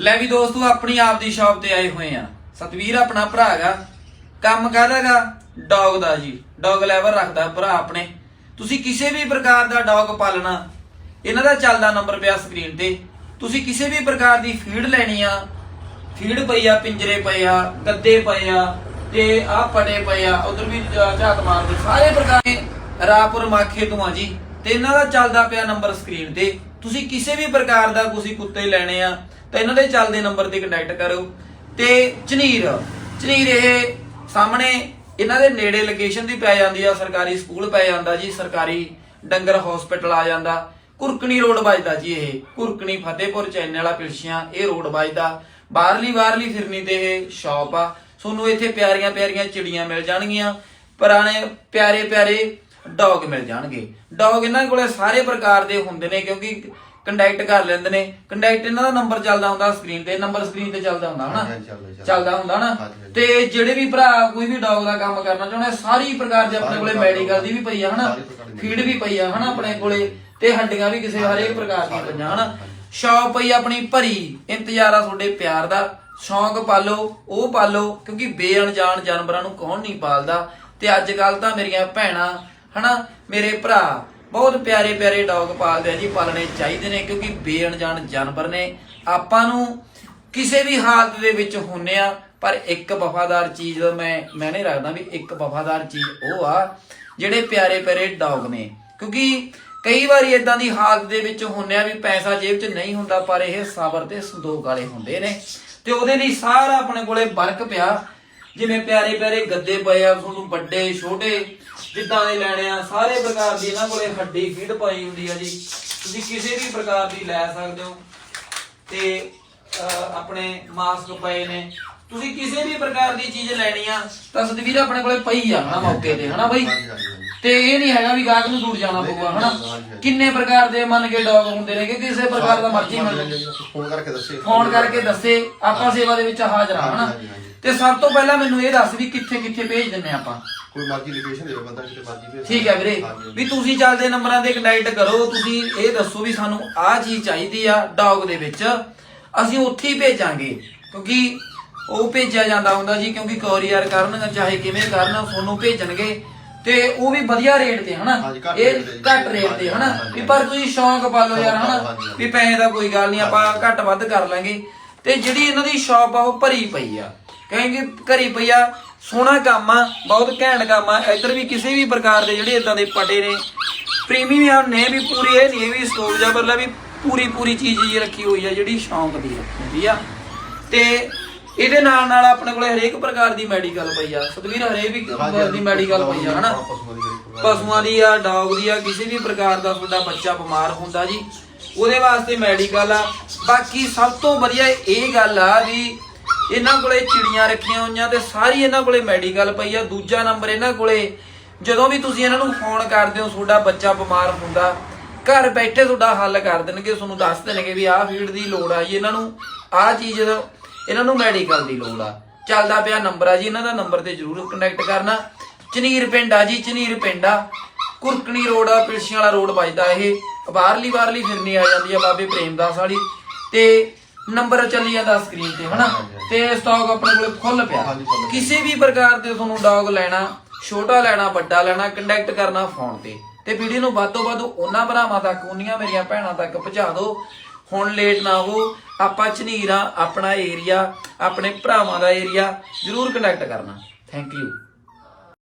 ਲੈ ਵੀ ਦੋਸਤੋ, ਆਪਣੀ ਆਪ ਦੀ ਸ਼ਾਪ ਤੇ ਆਏ ਹੋਏ ਆ। ਸਤਵੀਰ ਆਪਣਾ ਭਰਾ ਹੈਗਾ ਕੰਮ ਕਰਦਾਗਾ ਡੌਗ ਦਾ ਜੀ। ਡੌਗ ਲੈਵਲ ਰੱਖਦਾ ਭਰਾ ਆਪਣੇ। ਤੁਸੀਂ ਕਿਸੇ ਵੀ ਪ੍ਰਕਾਰ ਦਾ ਡੌਗ ਪਾਲਣਾ, ਇਹਨਾਂ ਦਾ ਚੱਲਦਾ ਨੰਬਰ ਪਿਆ ਸਕਰੀਨ ਤੇ। ਤੁਸੀਂ ਕਿਸੇ ਵੀ ਪ੍ਰਕਾਰ ਦੀ ਫੀਡ ਲੈਣੀ ਆ ਫੀਡ ਪਈ ਆ, ਪਿੰਜਰੇ ਪਏ ਆ, ਗੱਦੇ ਪਏ ਆ, ਤੇ ਆ ਪੜੇ ਪਏ ਆ, ਉਧਰ ਵੀ ਝਾਤ ਮਾਰਦੇ। ਸਾਰੇ ਪ੍ਰਕਾਰ ਦੇ ਰਾਪੁਰ ਮਾਖੇ ਤੋਂ ਆ ਜੀ। ਤੇ ਇਹਨਾਂ ਦਾ ਚੱਲਦਾ ਪਿਆ ਨੰਬਰ ਸਕਰੀਨ ਤੇ। ਤੁਸੀਂ ਕਿਸੇ ਵੀ ਪ੍ਰਕਾਰ ਦਾ ਤੁਸੀਂ ਕੁੱਤੇ ਲੈਣੇ ਆ, ਤਾਂ ਇਹਨਾਂ ਦੇ ਚੱਲਦੇ ਨੰਬਰ ਤੇ ਕੰਟੈਕਟ ਕਰੋ। ਤੇ ਝਨੀਰ ਝਨੀਰ ਇਹ ਸਾਹਮਣੇ ਇਹਨਾਂ ਦੇ ਨੇੜੇ ਲੋਕੇਸ਼ਨ ਦੀ ਪੈ ਜਾਂਦੀ ਆ, ਸਰਕਾਰੀ ਸਕੂਲ ਪੈ ਜਾਂਦਾ ਜੀ, ਸਰਕਾਰੀ ਡੰਗਰ ਹਸਪੀਟਲ ਆ ਜਾਂਦਾ। ਕੁਰਕਣੀ ਰੋਡ ਵੱਜਦਾ ਜੀ ਇਹ, ਕੁਰਕਣੀ ਫਤਿਹਪੁਰ, ਚੈਨਲ ਵਾਲਾ ਪਿਲਸ਼ੀਆਂ ਇਹ ਰੋਡ ਵੱਜਦਾ। ਬਾਹਰਲੀ ਬਾਹਰਲੀ ਫਿਰਨੀ ਤੇ ਇਹ ਸ਼ਾਪ ਆ। ਤੁਹਾਨੂੰ ਇੱਥੇ ਪਿਆਰੀਆਂ ਪਿਆਰੀਆਂ ਚਿੜੀਆਂ ਮਿਲ ਜਾਣਗੀਆਂ। ਪੁਰਾਣੇ ਪਿਆਰੇ ਪਿਆਰੇ ਡੌਗ ਮਿਲ ਜਾਣਗੇ। ਡੌਗ ਇਹਨਾਂ ਕੋਲੇ ਸਾਰੇ ਪ੍ਰਕਾਰ ਦੇ ਹੁੰਦੇ ਨੇ ਕਿਉਂਕਿ ਕੰਟੈਕਟ ਕਰ ਲੈਂਦੇ ਨੇ। ਕੰਟੈਕਟ ਇਹਨਾਂ ਦਾ ਨੰਬਰ ਚੱਲਦਾ ਹੁੰਦਾ ਸਕਰੀਨ ਤੇ ਨੰਬਰ ਸਕਰੀਨ ਤੇ ਚੱਲਦਾ ਹੁੰਦਾ ਹਨਾ? ਚੱਲਦਾ, ਹੁੰਦਾ ਨਾ ਹਾਂਜੀ, ਹਾਂਜੀ। ਤੇ ਜਿਹੜੇ ਵੀ ਭਰਾ ਕੋਈ ਵੀ ਡੌਗ ਦਾ ਕੰਮ ਕਰਨਾ ਚਾਹੁੰਦੇ ਸਾਰੀ ਪ੍ਰਕਾਰ ਦੇ ਆਪਣੇ ਕੋਲੇ ਮੈਡੀਕਲ ਦੀ ਵੀ ਪਈ ਆ ਹਨਾ? ਫੀਡ ਵੀ ਪਈ ਆ ਹਨਾ ਆਪਣੇ ਕੋਲੇ। ਤੇ ਹੱਡੀਆਂ ਵੀ ਕਿਸੇ ਹਰੇਕ ਪ੍ਰਕਾਰ ਦੀਆਂ ਪਈਆਂ ਹਨਾ। ਸ਼ੌਪ ਪਈ ਆਪਣੀ ਭਰੀ ਇੰਤਜ਼ਾਰ ਆ ਤੁਹਾਡੇ ਪਿਆਰ ਦਾ। ਸ਼ੌਂਕ ਪਾਲੋ ਉਹ ਪਾਲੋ ਕਿਉਂਕਿ ਬੇਅਣਜਾਣ ਜਾਨਵਰਾਂ ਨੂੰ ਕੌਣ ਨਹੀਂ ਪਾਲਦਾ। ਤੇ ਅੱਜ ਕੱਲ ਤਾਂ ਮੇਰੀਆਂ ਭੈਣਾਂ ਹਨਾ? ਮੇਰੇ ਭਰਾ, ਬਹੁਤ ਪਿਆਰੇ ਪਿਆਰੇ ਡੌਗ ਪਾਲਦੇ ਆ ਜੀ, ਪਾਲਣੇ ਚਾਹੀਦੇ ਨੇ ਕਿਉਂਕਿ ਬੇਅਣਜਾਣ ਜਾਨਵਰ ਨੇ। ਆਪਾਂ ਨੂੰ ਕਿਸੇ ਵੀ ਹਾਲਤ ਦੇ ਵਿੱਚ ਹੁੰਨੇ ਆ, ਪਰ ਇੱਕ ਵਫਾਦਾਰ ਚੀਜ਼ ਦਾ ਮੈਂ ਮੈਂ ਨਹੀਂ ਰੱਖਦਾ ਵੀ ਇੱਕ ਵਫਾਦਾਰ ਚੀਜ਼ ਉਹ ਆ, ਜਿਹੜੇ ਪਿਆਰੇ ਪਿਆਰੇ ਡੌਗ ਨੇ। ਕਿਉਂਕਿ ਕਈ ਵਾਰੀ ਇਦਾਂ ਦੀ ਹਾਲਤ ਦੇ ਵਿੱਚ ਹੁੰਨੇ ਆ ਵੀ ਪੈਸਾ ਜੇਬ 'ਚ ਨਹੀਂ ਹੁੰਦਾ, ਪਰ ਇਹ ਸਬਰ ਤੇ ਸੰਦੋਖ ਵਾਲੇ ਹੁੰਦੇ ਨੇ। ਤੇ ਉਹਦੇ ਲਈ ਸਾਰਾ ਆਪਣੇ ਕੋਲੇ ਵਰਕ ਪਿਆ। ਜਿਵੇਂ ਪਿਆਰੇ ਪਿਆਰੇ ਗੱਦੇ ਪਏ ਆ, ਤੁਹਾਨੂੰ ਵੱਡੇ, ਛੋਟੇ ਜਿੱਦਾਂ ਦੇ ਲੈਣੇ ਆ ਸਾਰੇ ਪ੍ਰਕਾਰ ਦੀ ਇਹਨਾਂ ਕੋਲੇ ਹੱਡੀ ਫੀਡ ਪਾਈ ਹੁੰਦੀ ਆ ਜੀ। ਤੁਸੀਂ ਕਿਸੇ ਵੀ ਪ੍ਰਕਾਰ ਦੀ ਲੈ ਸਕਦੇ ਹੋ। ਤੇ ਆਪਣੇ ਮਾਸਕ ਪਏ ਨੇ। ਤੁਸੀਂ ਕਿਸੇ ਵੀ ਪ੍ਰਕਾਰ ਦੀ ਚੀਜ਼ ਲੈਣੀ ਆ ਤਾਂ ਸਤਵੀਰ ਆਪਣੇ ਕੋਲੇ ਪਈ ਆ ਹਨਾ ਮੌਕੇ ਤੇ ਹਨਾ ਬਾਈ। ਤੇ ਇਹ ਨਹੀਂ ਹੈਗਾ ਵੀ ਗਾਹਕ ਨੂੰ ਦੂਰ ਜਾਣਾ ਪਊਗਾ ਹਨਾ। ਕਿੰਨੇ ਪ੍ਰਕਾਰ ਦੇ ਮੰਨ ਕੇ ਡੌਗ ਹੁੰਦੇ ਨੇ ਕਿ ਕਿਸੇ ਪ੍ਰਕਾਰ ਦਾ ਮਰਜ਼ੀ ਮਿਲ ਫੋਨ ਕਰਕੇ ਦੱਸੇ। ਫੋਨ ਕਰਕੇ ਦੱਸੇ ਆਪਾਂ ਸੇਵਾ ਦੇ ਵਿੱਚ ਹਾਜ਼ਰ ਆ ਹਨਾ। ਤੇ ਸਭ ਤੋਂ ਪਹਿਲਾਂ ਮੈਨੂੰ ਇਹ ਦੱਸ ਵੀ ਕਿੱਥੇ ਕਿੱਥੇ ਭੇਜ ਦਿੰਨੇ ਆਪਾਂ? ਕੋਈ ਮਰਜ਼ੀ ਲੋਕੇਸ਼ਨ ਦੇ ਬੰਦਾ ਕਿਤੇ ਮਰਜ਼ੀ ਭੇਜ ਠੀਕ ਹੈ ਵੀਰੇ। ਹਾਂਜੀ, ਵੀ ਤੁਸੀਂ ਚੱਲਦੇ ਨੰਬਰਾਂ ਤੇ ਕੰਟੈਕਟ ਕਰੋ ਤੁਸੀਂ ਇਹ ਦੱਸੋ ਵੀ ਸਾਨੂੰ ਆਹ ਚੀਜ਼ ਚਾਹੀਦੀ ਆ ਡੌਗ ਦੇ ਵਿੱਚ। ਅਸੀਂ ਉੱਥੇ ਹੀ ਭੇਜਾਂਗੇ ਕਿਉਂਕਿ ਉਹ ਭੇਜਿਆ ਜਾਂਦਾ ਹੁੰਦਾ ਜੀ ਕਿਉਂਕਿ ਕੋਰੀਅਰ ਕਰਨ ਚਾਹੇ ਕਿਵੇਂ ਕਰਨ ਤੁਹਾਨੂੰ ਭੇਜਣਗੇ। ਤੇ ਉਹ ਵੀ ਵਧੀਆ ਰੇਟ ਤੇ ਹਨਾ? ਹਾਂਜੀ, ਘੱਟ ਇਹ ਰੇਟ ਤੇ ਜੀ। ਘੱਟ ਰੇਟ ਤੇ ਹਨਾ? ਹਾਂਜੀ, ਵੀ ਪਰ ਤੁਸੀਂ ਸ਼ੌਂਕ ਪਾਲੋ ਯਾਰ ਹਨਾ? ਹਾਂਜੀ, ਹਾਂਜੀ। ਵੀ ਪੈਸੇ ਦਾ ਕੋਈ ਗੱਲ ਨਹੀਂ ਆਪਾਂ ਘੱਟ ਵੱਧ ਕਰ ਲਾਂਗੇ। ਤੇ ਜਿਹੜੀ ਇਹਨਾਂ ਦੀ ਸ਼ਾਪ ਆ ਉਹ ਭਰੀ ਪਈ ਆ। ਕਹਿੰਗੇ ਘਰੀ ਪਈ ਆ ਸੋਹਣਾ ਕੰਮ ਆ ਬਹੁਤ ਘੈਂਟ ਕੰਮ ਆ। ਇੱਧਰ ਵੀ ਕਿਸੇ ਵੀ ਪ੍ਰਕਾਰ ਦੇ ਜਿਹੜੇ ਇਦਾਂ ਦੇ ਪਟੇ ਨੇ ਪ੍ਰੀਮੀਅਮ ਨੇ ਵੀ ਪੂਰੀ ਇਹ ਨਹੀਂ ਵੀ ਸਟੋਰ ਜਾਂ ਮਤਲਬ ਵੀ ਪੂਰੀ ਪੂਰੀ ਚੀਜ਼ ਜੀ ਰੱਖੀ ਹੋਈ ਆ ਜਿਹੜੀ ਸ਼ੌਂਕ ਦੀ ਹੁੰਦੀ ਆ। ਤੇ ਇਹਦੇ ਨਾਲ ਨਾਲ ਆਪਣੇ ਕੋਲੇ ਹਰੇਕ ਪ੍ਰਕਾਰ ਦੀ ਮੈਡੀਕਲ ਪਈ ਆ। ਸਤਵੀਰ ਹਰੇਕ ਵੀ ਪ੍ਰਕਾਰ ਦੀ ਮੈਡੀਕਲ ਪਈ ਆ ਹਨਾ? ਪਸ਼ੂਆਂ ਦੀ ਆ। ਡੌਗ ਦੀ ਆ ਕਿਸੇ ਵੀ ਪ੍ਰਕਾਰ ਦਾ ਤੁਹਾਡਾ ਬੱਚਾ ਬਿਮਾਰ ਹੁੰਦਾ ਜੀ ਉਹਦੇ ਵਾਸਤੇ ਮੈਡੀਕਲ ਆ। ਬਾਕੀ ਸਭ ਤੋਂ ਵਧੀਆ ਇਹ ਗੱਲ ਆ ਵੀ ਇਹਨਾਂ ਕੋਲੇ ਚਿੜੀਆਂ ਰੱਖੀਆਂ ਹੋਈਆਂ ਤੇ ਸਾਰੀ ਇਹਨਾਂ ਕੋਲੇ ਮੈਡੀਕਲ ਪਈ ਆ, ਦੂਜਾ ਨੰਬਰ ਇਹਨਾਂ ਕੋਲੇ, ਜਦੋਂ ਵੀ ਤੁਸੀਂ ਇਹਨਾਂ ਨੂੰ ਫੋਨ ਕਰਦੇ ਹੋ, ਤੁਹਾਡਾ ਬੱਚਾ ਬਿਮਾਰ ਹੁੰਦਾ, ਘਰ ਬੈਠੇ ਤੁਹਾਡਾ ਹੱਲ ਕਰ ਦੇਣਗੇ, ਤੁਹਾਨੂੰ ਦੱਸ ਦੇਣਗੇ ਵੀ ਆਹ ਫੀਡ ਦੀ ਲੋੜ ਆ ਜੀ, ਇਹਨਾਂ ਨੂੰ ਆਹ ਚੀਜ਼ ਇਹਨਾਂ ਨੂੰ ਮੈਡੀਕਲ ਦੀ ਲੋੜ ਆ। ਚੱਲਦਾ ਪਿਆ ਨੰਬਰ ਆ ਜੀ, ਇਹਨਾਂ ਦਾ ਨੰਬਰ ਤੇ ਜਰੂਰ ਕਨੈਕਟ ਕਰਨਾ। ਚਨੀਰ ਪਿੰਡ ਆ ਜੀ, ਚਨੀਰ ਪਿੰਡ ਆ। ਕੁਰਕਣੀ ਰੋਡ ਆ, ਪਿਲਸ਼ੀਆਂ ਵਾਲਾ ਰੋਡ ਵੱਜਦਾ ਇਹ ਬਾਹਰਲੀ ਬਾਹਰਲੀ ਫਿਰਨੀ ਆ ਜਾਂਦੀ ਆ ਬਾਬੇ ਪ੍ਰੇਮਦਾਸ ਵਾਲੀ। ਤੇ ਨੰਬਰ ਚੱਲੀ ਜਾਂਦਾ ਸਕਰੀਨ ਤੇ ਹਨਾ? ਤੇ ਸਟਾਕ ਆਪਣੇ ਕੋਲੇ ਫੁੱਲ ਪਿਆ। ਕਿਸੇ ਵੀ ਪ੍ਰਕਾਰ ਦੇ ਤੁਹਾਨੂੰ ਡੌਗ ਲੈਣਾ ਛੋਟਾ ਲੈਣਾ ਵੱਡਾ ਲੈਣਾ ਕੰਟੈਕਟ ਕਰਨਾ ਫੋਨ ਤੇ। ਤੇ ਵੀਡੀਓ ਨੂੰ ਵੱਧ ਤੋਂ ਵੱਧ ਉਹਨਾਂ ਭਰਾਵਾਂ ਤੱਕ ਉਹਨੀਆਂ ਮੇਰੀਆਂ ਭੈਣਾਂ ਤੱਕ ਪਹੁੰਚਾ ਦਿਓ। ਹੁਣ ਲੇਟ ਨਾ ਹੋ ਆਪਾਂ ਝਨੀਰਾਂ ਆਪਣਾ ਏਰੀਆ ਆਪਣੇ ਭਰਾਵਾਂ ਦਾ ਏਰੀਆ ਜਰੂਰ ਕੰਟੈਕਟ ਕਰਨਾ। Thank you